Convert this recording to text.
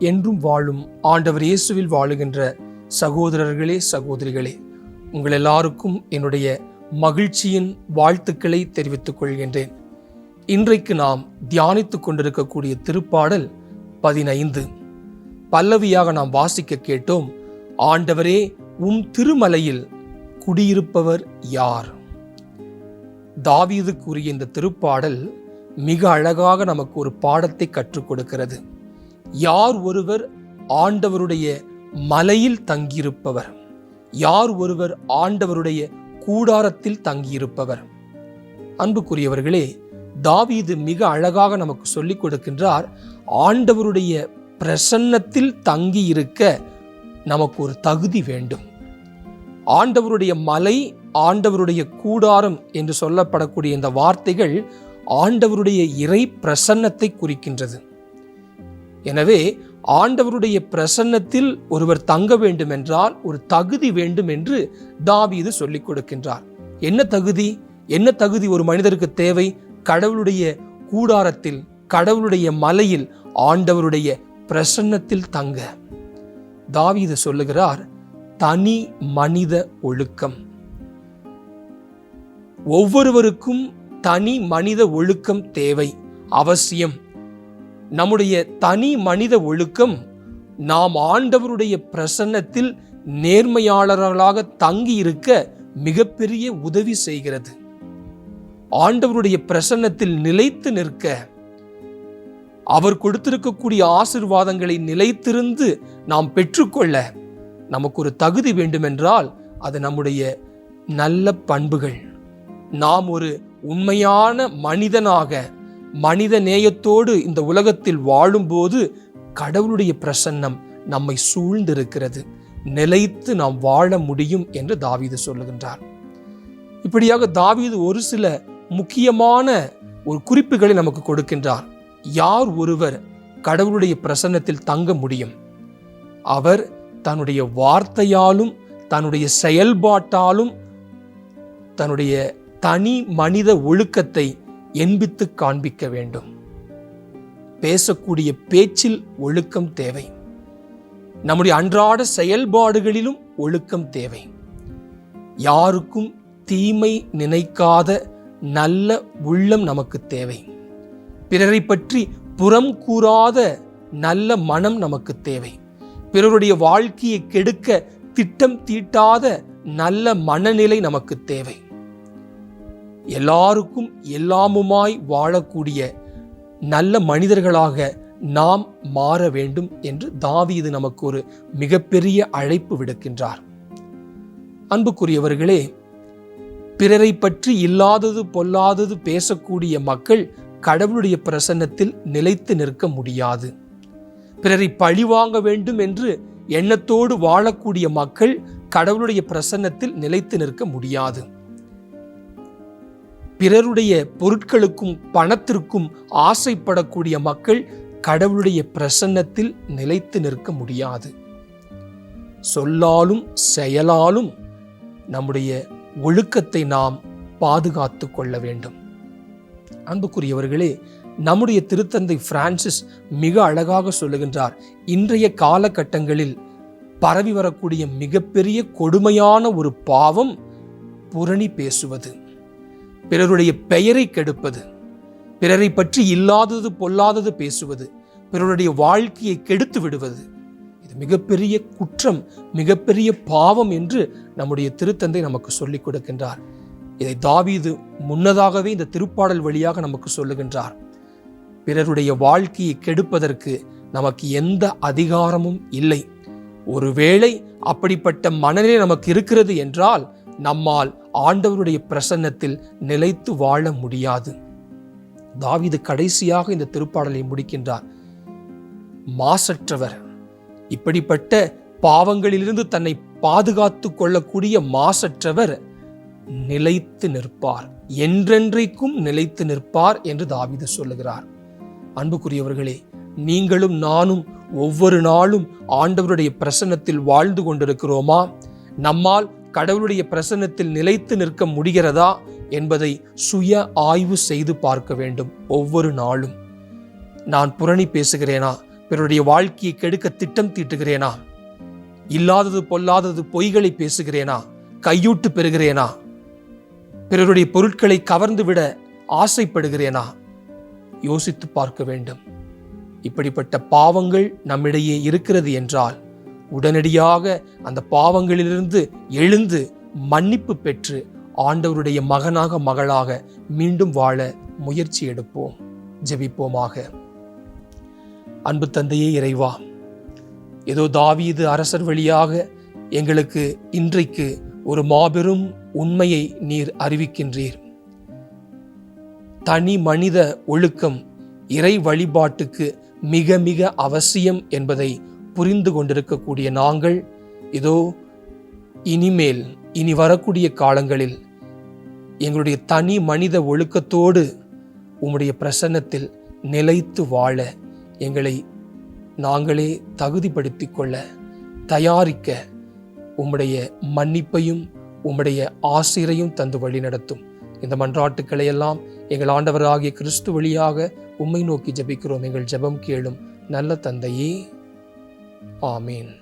என்றும் வாழும் ஆண்டவர் இயேசுவில் வாழுகின்ற சகோதரர்களே சகோதரிகளே உங்கள் எல்லாருக்கும் என்னுடைய மகிழ்ச்சியின் வாழ்த்துக்களை தெரிவித்துக் கொள்கின்றேன். இன்றைக்கு நாம் தியானித்துக் கொண்டிருக்கக்கூடிய திருப்பாடல் பதினைந்து. பல்லவியாக நாம் வாசிக்க கேட்டோம் ஆண்டவரே உம் திருமலையில் குடியிருப்பவர் யார்? தாவீது கூறிய இந்த திருப்பாடல் மிக அழகாக நமக்கு ஒரு பாடத்தை கற்றுக் கொடுக்கிறது. யார் ஒருவர் ஆண்டவருடைய மலையில் தங்கியிருப்பவர்? யார் ஒருவர் ஆண்டவருடைய கூடாரத்தில் தங்கியிருப்பவர்? அன்புக்குரியவர்களே தாவீது மிக அழகாக நமக்கு சொல்லிக் கொடுக்கின்றார் ஆண்டவருடைய பிரசன்னத்தில் தங்கியிருக்க நமக்கு ஒரு தகுதி வேண்டும். ஆண்டவருடைய மலை ஆண்டவருடைய கூடாரம் என்று சொல்லப்படக்கூடிய இந்த வார்த்தைகள் ஆண்டவருடைய இறை பிரசன்னத்தை குறிக்கின்றது. எனவே ஆண்டவருடைய பிரசன்னத்தில் ஒருவர் தங்க வேண்டும் என்றால் ஒரு தகுதி வேண்டும் என்று தாவீது சொல்லிக் கொடுக்கின்றார். என்ன தகுதி? என்ன தகுதி ஒரு மனிதருக்கு தேவை? கடவுளுடைய கூடாரத்தில் கடவுளுடைய மலையில் ஆண்டவருடைய பிரசன்னத்தில் தங்க. தாவீது சொல்லுகிறார் தனி மனித ஒழுக்கம். ஒவ்வொருவருக்கும் தனி மனித ஒழுக்கம் தேவை அவசியம். நம்முடைய தனி மனித ஒழுக்கம் நாம் ஆண்டவருடைய பிரசன்னத்தில் நேர்மையாளர்களாக தங்கி இருக்க மிகப்பெரிய உதவி செய்கிறது. ஆண்டவருடைய பிரசன்னத்தில் நிலைத்து நிற்க அவர் கொடுத்திருக்கக்கூடிய ஆசிர்வாதங்களை நிலைத்திருந்து நாம் பெற்றுக்கொள்ள நமக்கு ஒரு தகுதி வேண்டுமென்றால் அது நம்முடைய நல்ல பண்புகள். நாம் ஒரு உண்மையான மனிதனாக மனித நேயத்தோடு இந்த உலகத்தில் வாழும்போது கடவுளுடைய பிரசன்னம் நம்மை சூழ்ந்திருக்கிறது. நிலைத்து நாம் வாழ முடியும் என்று தாவீது சொல்லுகின்றார். இப்படியாக தாவீது ஒரு சில முக்கியமான ஒரு குறிப்புகளை நமக்கு கொடுக்கின்றார். யார் ஒருவர் கடவுளுடைய பிரசன்னத்தில் தங்க முடியும்? அவர் தன்னுடைய வார்த்தையாலும் தன்னுடைய செயல்பாட்டாலும் தன்னுடைய தனி மனித ஒழுக்கத்தை என்பித்து காண்பிக்க வேண்டும். பேசக்கூடிய பேச்சில் ஒழுக்கம் தேவை. நம்முடைய அன்றாட செயல்பாடுகளிலும் ஒழுக்கம் தேவை. யாருக்கும் தீமை நினைக்காத நல்ல உள்ளம் நமக்கு தேவை. பிறரை பற்றி புறம் கூறாத நல்ல மனம் நமக்கு தேவை. பிறருடைய வாழ்க்கையை கெடுக்க திட்டம் தீட்டாத நல்ல மனநிலை நமக்கு தேவை. எல்லாருக்கும் எல்லாமுமாய் வாழக்கூடிய நல்ல மனிதர்களாக நாம் மாற வேண்டும் என்று தாவீது நமக்கு ஒரு மிகப்பெரிய அழைப்பு விடுக்கின்றார். அன்புக்குரியவர்களே பிறரை பற்றி இல்லாதது பொல்லாதது பேசக்கூடிய மக்கள் கடவுளுடைய பிரசன்னத்தில் நிலைத்து நிற்க முடியாது. பிறரை பழிவாங்க வேண்டும் என்று எண்ணத்தோடு வாழக்கூடிய மக்கள் கடவுளுடைய பிரசன்னத்தில் நிலைத்து நிற்க முடியாது. பிறருடைய பொருட்களுக்கும் பணத்திற்கும் ஆசைப்படக்கூடிய மக்கள் கடவுளுடைய பிரசன்னத்தில் நிலைத்து நிற்க முடியாது. சொல்லாலும் செயலாலும் நம்முடைய ஒழுக்கத்தை நாம் பாதுகாத்து கொள்ள வேண்டும். அன்புக்குரியவர்களே நம்முடைய திருத்தந்தை பிரான்சிஸ் மிக அழகாக சொல்லுகின்றார். இன்றைய காலகட்டங்களில் பரவி வரக்கூடிய மிகப்பெரிய கொடுமையான ஒரு பாவம் புரணி பேசுவது. பிறருடைய பெயரை கெடுப்பது பிறரை பற்றி இல்லாதது பொல்லாதது பேசுவது பிறருடைய வாழ்க்கையை கெடுத்து விடுவது இது மிகப்பெரிய குற்றம் மிகப்பெரிய பாவம் என்று நம்முடைய திருத்தந்தை நமக்கு சொல்லிக் கொடுக்கின்றார். இதை தாவீது முன்னதாகவே இந்த திருப்பாடல் வழியாக நமக்கு சொல்லுகின்றார். பிறருடைய வாழ்க்கையை கெடுப்பதற்கு நமக்கு எந்த அதிகாரமும் இல்லை. ஒருவேளை அப்படிப்பட்ட மனநிலை நமக்கு இருக்கிறது என்றால் நம்மால் ஆண்டவருடைய பிரசன்னத்தில் நிலைத்து வாழ முடியாது. தாவிது கடைசியாக இந்த திருப்பாடலை முடிக்கின்றார். மாசற்றவர். இப்படிப்பட்ட பாவங்களிலிருந்து தன்னை பாதுகாத்து கொள்ளக்கூடிய மாசற்றவர் நிலைத்து நிற்பார். என்றென்றைக்கும் நிலைத்து நிற்பார் என்று தாவிது சொல்லுகிறார். அன்புக்குரியவர்களே நீங்களும் நானும் ஒவ்வொரு நாளும் ஆண்டவருடைய பிரசன்னத்தில் வாழ்ந்து கொண்டிருக்கிறோமா? நம்மால் கடவுளுடைய பிரசன்னத்தில் நிலைத்து நிற்க முடிகிறதா என்பதை சுய ஆய்வு செய்து பார்க்க வேண்டும் ஒவ்வொரு நாளும். நான் புரணி பேசுகிறேனா? பிறருடைய வாழ்க்கையை கெடுக்க திட்டம் தீட்டுகிறேனா? இல்லாதது பொல்லாதது பொய்களை பேசுகிறேனா? கையூட்டு பெறுகிறேனா? பிறருடைய பொருட்களை கவர்ந்து விட ஆசைப்படுகிறேனா? யோசித்து பார்க்க வேண்டும். இப்படிப்பட்ட பாவங்கள் நம்மிடையே இருக்கிறது என்றால் உடனடியாக அந்த பாவங்களிலிருந்து எழுந்து மன்னிப்பு பெற்று ஆண்டவருடைய மகனாக மகளாக மீண்டும் வாழ முயற்சி எடுப்போம். ஜெபிப்போமாக. அன்பு தந்தையே இறைவா ஏதோ தாவீது அரசர் வழியாக எங்களுக்கு இன்றைக்கு ஒரு மாபெரும் உண்மையை நீர் அறிவிக்கின்றீர். தனி மனித ஒழுக்கம் இறை வழிபாட்டுக்கு மிக மிக அவசியம் என்பதை புரிந்து கொண்டிருக்கக்கூடிய நாங்கள் இதோ இனிமேல் இனி வரக்கூடிய காலங்களில் எங்களுடைய தனி மனித ஒழுக்கத்தோடு உம்முடைய பிரசன்னத்தில் நிலைத்து வாழ எங்களை நாங்களே தகுதிப்படுத்திக் கொள்ள தயாரிக்க உம்முடைய மன்னிப்பையும் உம்முடைய ஆசிரையும் தந்து வழி நடத்தும். இந்த மன்றாட்டுக்களை எல்லாம் எங்கள் ஆண்டவராகிய கிறிஸ்து வழியாக உம்மை நோக்கி ஜெபிக்கிறோம். எங்கள் ஜெபம் கேளும். நல்ல தந்தையே. 阿门